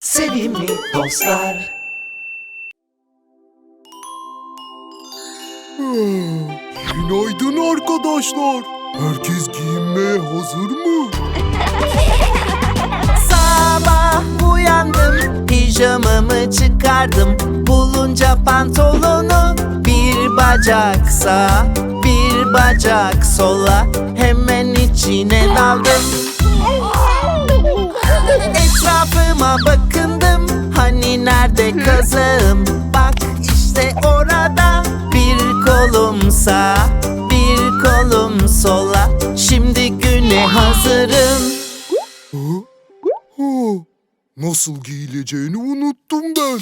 Sevimli dostlar Günaydın arkadaşlar. Herkes giyinmeye hazır mı? Sabah uyandım Pijamamı çıkardım Bulunca pantolonu Bir bacak sağa Bir bacak sola hazırım. Hı, Nasıl giyileceğini unuttum ben.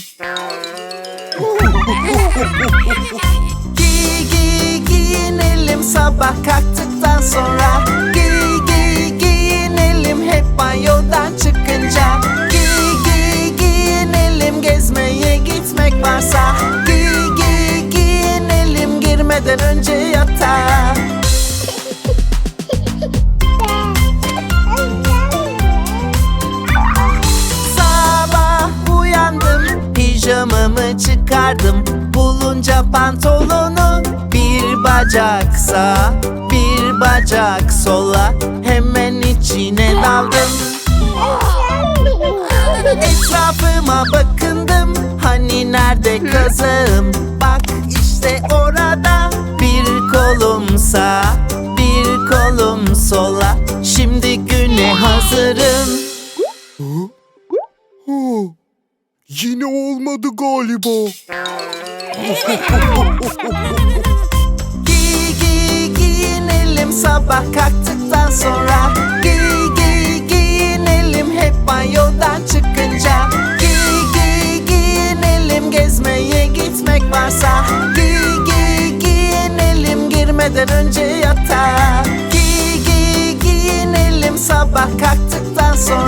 Giy giy giyinelim. Sabah kalktıktan sonra Giy giy giyinelim. Hep banyodan çıkınca Giy giy giyinelim. Gezmeye gitmek varsa Giy giy giyinelim. Girmeden önce yatağa Bulunca pantolonu Bir bacak sağa Bir bacak sola Hemen içine daldım. Etrafıma bakındım Hani nerede kazığım Bak işte orada Bir kolum sağa Bir kolum sola. Şimdi güne hazırım. Yine olmadı galiba. Giy giy giyinelim sabah kalktıktan sonra. Giy giy giyinelim hep banyodan çıkınca. Giy giy giyinelim gezmeye gitmek varsa. Giy giy giyinelim girmeden önce yatağa. Giy giy giyinelim sabah kalktıktan sonra